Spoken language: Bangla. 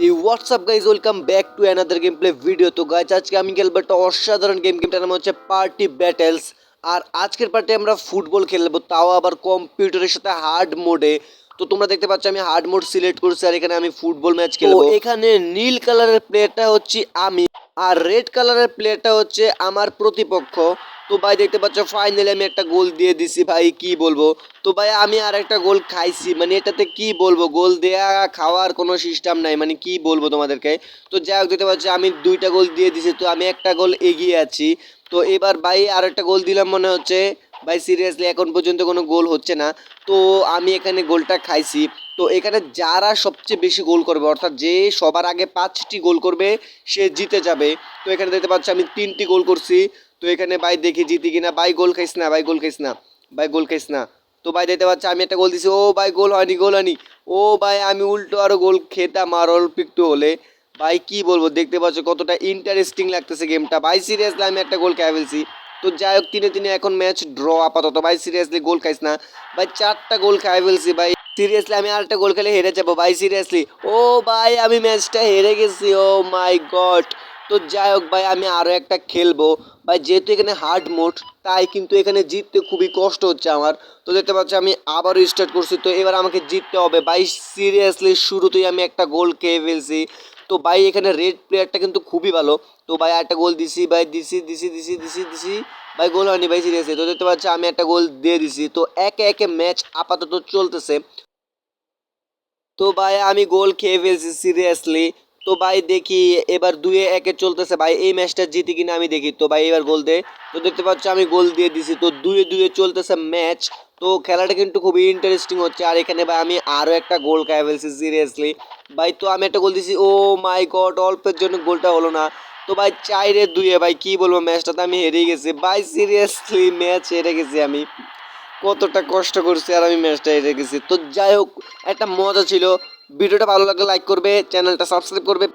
এই WhatsApp guys welcome back to another game play video তো গাইজ আজকে আমি খেলব একটা অসাধারণ গেম গেমটার নাম হচ্ছে পার্টি ব্যাটেলস আর আজকের পার্টি আমরা ফুটবল খেলব তাও আবার কম্পিউটারের সাথে হার্ড মোডে তো তোমরা দেখতে পাচ্ছ আমি হার্ড মোড সিলেক্ট করছি আর এখানে আমি ফুটবল ম্যাচ খেলব। এখানে নীল কালারের প্লেয়ারটা হচ্ছে আমি আর রেড কালারের প্লেয়ারটা হচ্ছে আমার প্রতিপক্ষ। তো ভাই দেখতে পাচ্ছ ফাইনালি আমি একটা গোল দিয়ে দিছি ভাই, কি বলব? তো ভাই আমি আর একটা গোল খাইছি মানে এটাতে কি বলব? গোল দেয়া, খাওয়ার কোনো সিস্টেম নাই মানে কি বলব তোমাদেরকে? তো যাই হোক, দেখতে পাচ্ছ, আমি দুইটা গোল দিয়ে দিছি, তো আমি একটা গোল এগিয়ে আছি। তো এবার ভাই আর একটা গোল দিলাম মনে হচ্ছে, ভাই সিরিয়াসলি এখন পর্যন্ত কোনো গোল হচ্ছে না। তো আমি এখানে গোলটা খাইছি, তো এখানে যারা সবচেয়ে বেশি গোল করবে, অর্থাৎ যে সবার আগে পাঁচটি গোল করবে, সে জিতে যাবে। তো এখানে দেখতে পাচ্ছ, আমি তিনটি গোল করছি তো এখানে ভাই দেখি জিতি কিনা, ভাই গোল খাইস না, ভাই গোল খাইস না, ভাই গোল খাইস না। তো ভাই দেখতে পাচ্ছ, আমি একটা গোল দিছি, ও ভাই গোল হয়নি গোল হয়নি। ও ভাই, আমি উল্টো আরও গোল খেতাম আর অল্প একটু হলে। ভাই, কি বলব, দেখতে পাচ্ছ কতটা ইন্টারেস্টিং লাগতেছে গেমটা ভাই সিরিয়াসলি আমি একটা গোল খেয়ে ফেলছি। তো যাই হোক, তিনে তিনে এখন ম্যাচ ড্র আপাতত। ভাই সিরিয়াসলি গোল খাইস না। ভাই, চারটা গোল খাই ফেলছি, ভাই। সিরিয়াসলি আমি আরেকটা গোল খেলে হেরে যাব, ভাই সিরিয়াসলি ও ভাই, আমি ম্যাচটা হেরে গেছি, ও মাই গড তো যাই হোক ভাই, আমি আরও একটা খেলব। ভাই, যেহেতু এখানে হার্ড মোড তাই কিন্তু এখানে জিততে খুবই কষ্ট হচ্ছে আমার। তো দেখতে পাচ্ছি, আমি আবারও স্টার্ট করছি। তো এবার আমাকে জিততে হবে। ভাই সিরিয়াসলি শুরুতেই আমি একটা গোল খেয়ে ফেলছি। তো ভাই, এখানে রেড প্লেয়ারটা কিন্তু খুবই ভালো। তো ভাই, একটা গোল দিছি, ভাই, দিছি দিছি দিছি দিছি দিছি। ভাই গোল হয়নি, ভাই সিরিয়াসলি তো দেখতে পাচ্ছি, আমি একটা গোল দিয়ে দিছি। তো একে একে ম্যাচ আপাতত চলতেছে। তো ভাই, আমি গোল খেয়ে ফেলছি সিরিয়াসলি তো ভাই দেখি, এবার দুয়ে একে চলতেছে ভাই, এই ম্যাচটা জিতি কিনা আমি দেখি। তো ভাই এবার গোল দে। তো দেখতে পাচ্ছ আমি গোল দিয়ে দিছি, তো দুয়ে দুয়ে চলতেছে ম্যাচ। তো খেলাটা কিন্তু খুবই ইন্টারেস্টিং হচ্ছে। আর এখানে ভাই আমি আরও একটা গোল খেয়ে ফেলছি সিরিয়াসলি ভাই, তো আমি একটা গোল দিছি, ও মাই গড অল্পের জন্য গোলটা হলো না। তো ভাই, চাইরে দুয়ে ভাই, কি বলব ম্যাচটা তো আমি হেরে গেছি। ভাই সিরিয়াসলি ম্যাচ হেরে গেছি আমি। কতটা কষ্ট করছি আর আমি ম্যাচটা হেরে গেছি। তো যাই হোক, একটা মজা ছিল। ভিডিওটা ভালো লাগলে লাইক করবে চ্যানেলটা সাবস্ক্রাইব করবে।